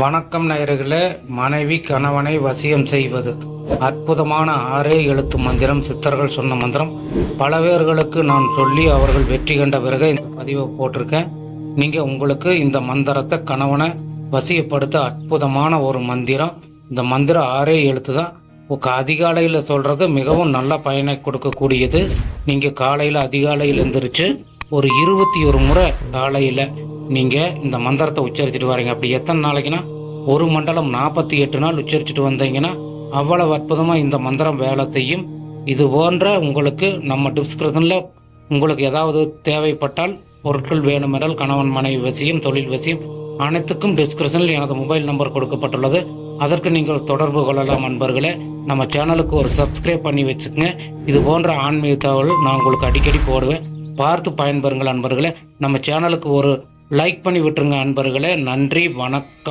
வணக்கம் நேயர்களே மனைவி கணவனை வசியம் செய்வது. அற்புதமான ஆறே எழுத்து மந்திரம் சித்தர்கள் சொன்ன மந்திரம். பல பேர்களுக்கு நான் சொல்லி அவர்கள் வெற்றி கண்ட பிறகு இந்த பதிவை போட்டிருக்கேன். நீங்க உங்களுக்கு இந்த மந்திரத்தை கணவனை வசியப்படுத்த அற்புதமான ஒரு மந்திரம். இந்த மந்திரம் ஆறே எழுத்து தான். அதிகாலையில் சொல்றது மிகவும் நல்ல பயனை கொடுக்கக்கூடியது. நீங்க காலையில் அதிகாலையில் எழுந்திரிச்சு ஒரு இருபத்தி ஒரு முறை காலையில் நீங்கள் இந்த மந்திரத்தை உச்சரிச்சுட்டு வரீங்க. அப்படி எத்தனை நாளைக்குன்னா? ஒரு மண்டலம் நாற்பத்தி எட்டு நாள் உச்சரிச்சுட்டு வந்தீங்கன்னா அவ்வளவு அற்புதமாக இந்த மந்திரம் வேலை செய்யும் இது போன்ற உங்களுக்கு நம்ம டிஸ்கிரிப்ஷனில் உங்களுக்கு ஏதாவது தேவைப்பட்டால் பொருட்கள் வேணுமென்றால் கணவன் மனைவி வசியம் தொழில் வசியம் அனைத்துக்கும் டிஸ்கிரிப்ஷனில் எனது மொபைல் நம்பர் கொடுக்கப்பட்டுள்ளது. அதற்கு நீங்கள் தொடர்பு கொள்ளலாம் நண்பர்களே நம்ம சேனலுக்கு ஒரு சப்ஸ்கிரைப் பண்ணி வச்சுக்கோங்க. இது போன்ற ஆன்மீக தகவல் நான் உங்களுக்கு அடிக்கடி போடுவேன். பார்த்து பயன்பெறுங்கள் அன்பர்களே. நம்ம சேனலுக்கு ஒரு லைக் பண்ணி விட்டுருங்க அன்பர்களே. நன்றி வணக்கம்.